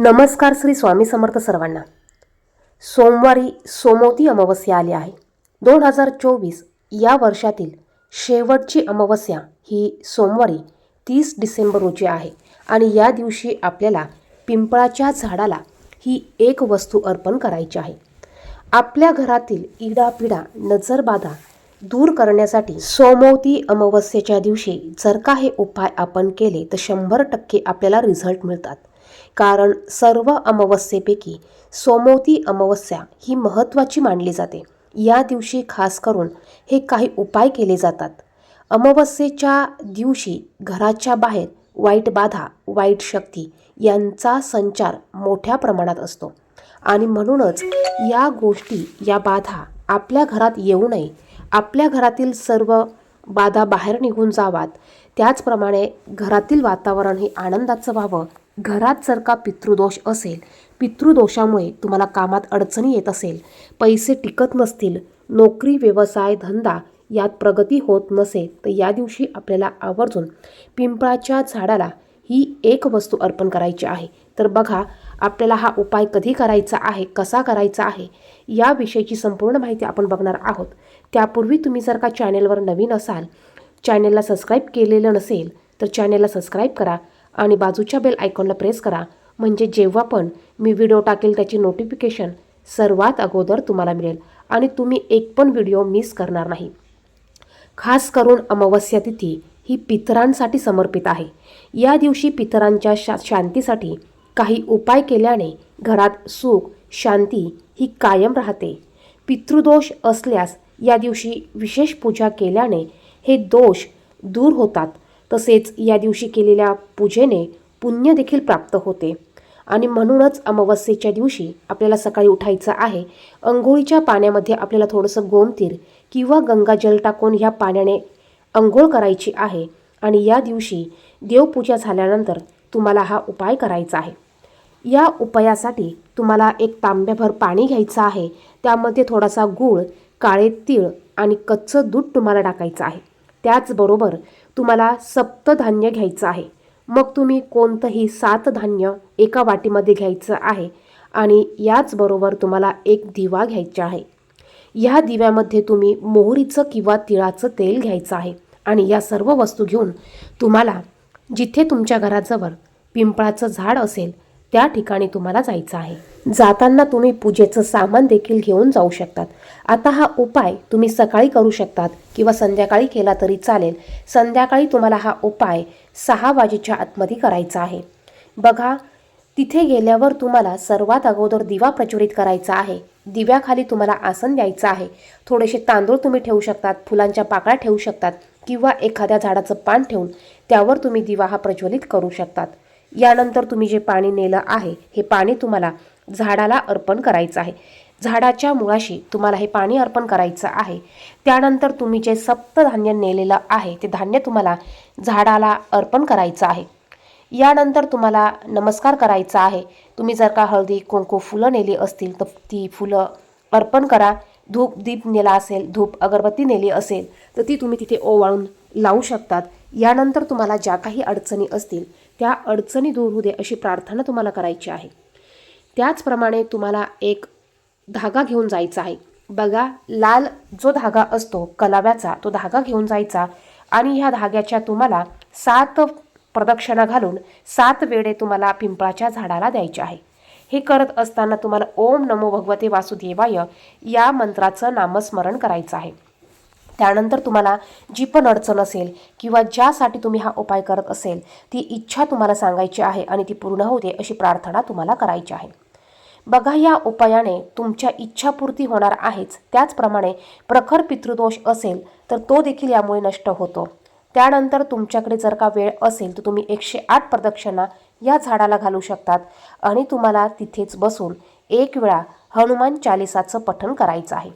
नमस्कार श्री स्वामी समर्थ सर्वांना. सोमवारी सोमवती अमावस्या आली आहे. दोन हजार चोवीस या वर्षातील शेवटची अमावस्या ही सोमवारी तीस डिसेंबर रोजी आहे आणि या दिवशी आपल्याला पिंपळाच्या झाडाला ही एक वस्तू अर्पण करायची आहे. आपल्या घरातील इडापिडा नजरबाधा दूर करण्यासाठी सोमवती अमावस्येच्या दिवशी जर का हे उपाय आपण केले तर शंभर टक्के आपल्याला रिझल्ट मिळतात. कारण सर्व अमावस्येपैकी सोमवती अमावस्या ही महत्त्वाची मानली जाते. या दिवशी खास करून हे काही उपाय केले जातात. अमावस्येच्या दिवशी घराच्या बाहेर वाईट बाधा वाईट शक्ती यांचा संचार मोठ्या प्रमाणात असतो. आणि म्हणूनच या गोष्टी या बाधा आपल्या घरात येऊ नये. आपल्या घरातील सर्व बाधा बाहेर निघून जावात. त्याचप्रमाणे घरातील वातावरण हे आनंदाचं व्हावं. घरात जर का पितृदोष असेल पितृदोषामुळे तुम्हाला कामात अडचणी येत असेल पैसे टिकत नसतील नोकरी व्यवसाय धंदा यात प्रगती होत नसेल तर या दिवशी आपल्याला आवर्जून पिंपळाच्या झाडाला ही एक वस्तू अर्पण करायची आहे. तर बघा आपल्याला हा उपाय कधी करायचा आहे कसा करायचा आहे याविषयीची संपूर्ण माहिती आपण बघणार आहोत. त्यापूर्वी तुम्ही जर का चॅनेलवर नवीन असाल चॅनेलला सबस्क्राईब केलेलं नसेल तर चॅनेलला सबस्क्राईब करा. आणि बाजूच्या बेल आयकॉनला प्रेस करा. म्हणजे जेव्हा पण मी व्हिडिओ टाकेल त्याची नोटिफिकेशन सर्वात अगोदर तुम्हाला मिळेल. आणि तुम्ही एक पण व्हिडिओ मिस करणार नाही. खास करून अमावस्या तिथी ही पितरांसाठी समर्पित आहे. या दिवशी पितरांच्या शा शांतीसाठी काही उपाय केल्याने घरात सुख शांती ही कायम राहते. पितृदोष असल्यास या दिवशी विशेष पूजा केल्याने हे दोष दूर होतात. तसेच या दिवशी केलेल्या पूजेने पुण्य देखील प्राप्त होते. आणि म्हणूनच अमावस्येच्या दिवशी आपल्याला सकाळी उठायचं आहे. अंघोळीच्या पाण्यामध्ये आपल्याला थोडंसं गोमतीर किंवा गंगाजल टाकून ह्या पाण्याने अंघोळ करायची आहे. आणि या दिवशी देवपूजा झाल्यानंतर तुम्हाला हा उपाय करायचा आहे. या उपायासाठी तुम्हाला एक तांब्याभर पाणी घ्यायचं आहे. त्यामध्ये थोडासा गूळ काळे तीळ आणि कच्चं दूध तुम्हाला टाकायचं आहे. त्याचबरोबर तुम्हाला सप्तधान्य घ्यायचं आहे. मग तुम्ही कोणतंही सात धान्य एका वाटीमध्ये घ्यायचं आहे आणि याचबरोबर तुम्हाला एक दिवा घ्यायचा आहे. या दिव्यामध्ये तुम्ही मोहरीचं किंवा तिळाचं तेल घ्यायचं आहे आणि या सर्व वस्तू घेऊन तुम्हाला जिथे तुमच्या घराजवळ पिंपळाचं झाड असेल त्या ठिकाणी तुम्हाला जायचं आहे. जाताना तुम्ही पूजेचं सामान देखील घेऊन जाऊ शकतात. आता हा उपाय तुम्ही सकाळी करू शकतात किंवा संध्याकाळी केला तरी चालेल. संध्याकाळी तुम्हाला हा उपाय सहा वाजेच्या आतमध्ये करायचा आहे. बघा तिथे गेल्यावर तुम्हाला सर्वात अगोदर दिवा प्रज्वलित करायचा आहे. दिव्याखाली तुम्हाला आसन द्यायचं आहे. थोडेसे तांदूळ तुम्ही ठेवू शकतात फुलांच्या पाकळ्या ठेवू शकतात किंवा एखाद्या झाडाचं पान ठेवून त्यावर तुम्ही दिवा हा प्रज्वलित करू शकतात. यानंतर तुम्ही जे पाणी नेलं आहे हे पाणी तुम्हाला झाडाला अर्पण करायचं आहे. झाडाच्या मुळाशी तुम्हाला हे पाणी अर्पण करायचं आहे. त्यानंतर तुम्ही जे सप्तधान्य नेलेलं आहे ते धान्य तुम्हाला झाडाला अर्पण करायचं आहे. यानंतर तुम्हाला नमस्कार करायचा आहे. तुम्ही जर का हळदी कुंकू फुलं नेली असतील तर ती फुलं अर्पण करा. धूप दीप नेला असेल धूप अगरबत्ती नेली असेल तर ती तुम्ही तिथे ओवाळून लावू शकतात. यानंतर तुम्हाला ज्या काही अडचणी असतील त्या अडचणी दूर होऊ दे अशी प्रार्थना तुम्हाला करायची आहे. त्याचप्रमाणे तुम्हाला एक धागा घेऊन जायचा आहे. बघा लाल जो धागा असतो कलाव्याचा तो धागा घेऊन जायचा आणि ह्या धाग्याच्या तुम्हाला सात प्रदक्षिणा घालून सात वेळे तुम्हाला पिंपळाच्या झाडाला द्यायचे आहे. हे करत असताना तुम्हाला ओम नमो भगवते वासुदेवाय या मंत्राचं नामस्मरण करायचं आहे. त्यानंतर तुम्हाला जी पण अडचण असेल किंवा ज्यासाठी तुम्ही हा उपाय करत असेल ती इच्छा तुम्हाला सांगायची आहे आणि ती पूर्ण होते अशी प्रार्थना तुम्हाला करायची आहे. बघा या उपायाने तुमच्या इच्छापूर्ती होणार आहेच. त्याचप्रमाणे प्रखर पितृदोष असेल तर तो देखील यामुळे नष्ट होतो. त्यानंतर तुमच्याकडे जर का वेळ असेल तर तुम्ही एकशे आठ प्रदक्षिणा या झाडाला घालू शकतात आणि तुम्हाला तिथेच बसून एक वेळा हनुमान चालिसाचं पठण करायचं आहे.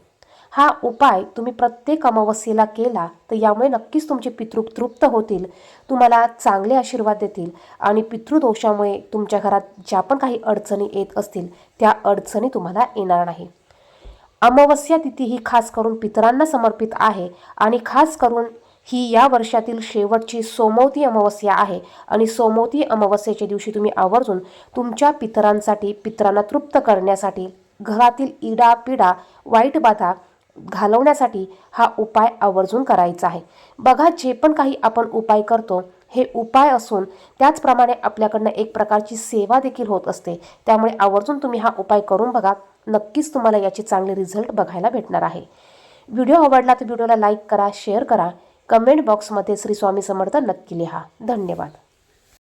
हा उपाय तुम्ही प्रत्येक अमावस्येला केला तर यामुळे नक्कीच तुमचे पितृ तृप्त होतील. तुम्हाला चांगले आशीर्वाद देतील आणि पितृदोषामुळे तुमच्या घरात ज्या पण काही अडचणी येत असतील त्या अडचणी तुम्हाला येणार नाही. अमावस्या तिथी ही खास करून पितरांना समर्पित आहे आणि खास करून ही या वर्षातील शेवटची सोमवती अमावस्या आहे आणि सोमवती अमावस्येच्या दिवशी तुम्ही आवर्जून तुमच्या पितरांसाठी पितरांना तृप्त करण्यासाठी घरातील इडा पिडा वाईट बाधा घालवण्यासाठी हा उपाय आवर्जून करायचा आहे. बघा जे पण काही आपण उपाय करतो हे उपाय असून त्याचप्रमाणे आपल्याकडनं एक प्रकारची सेवा देखील होत असते. त्यामुळे आवर्जून तुम्ही हा उपाय करून बघा. नक्कीच तुम्हाला याचे चांगले रिझल्ट बघायला भेटणार आहे. व्हिडिओ आवडला तर व्हिडिओला लाईक करा शेअर करा. कमेंट बॉक्समध्ये श्री स्वामी समर्थ नक्की लिहा. धन्यवाद.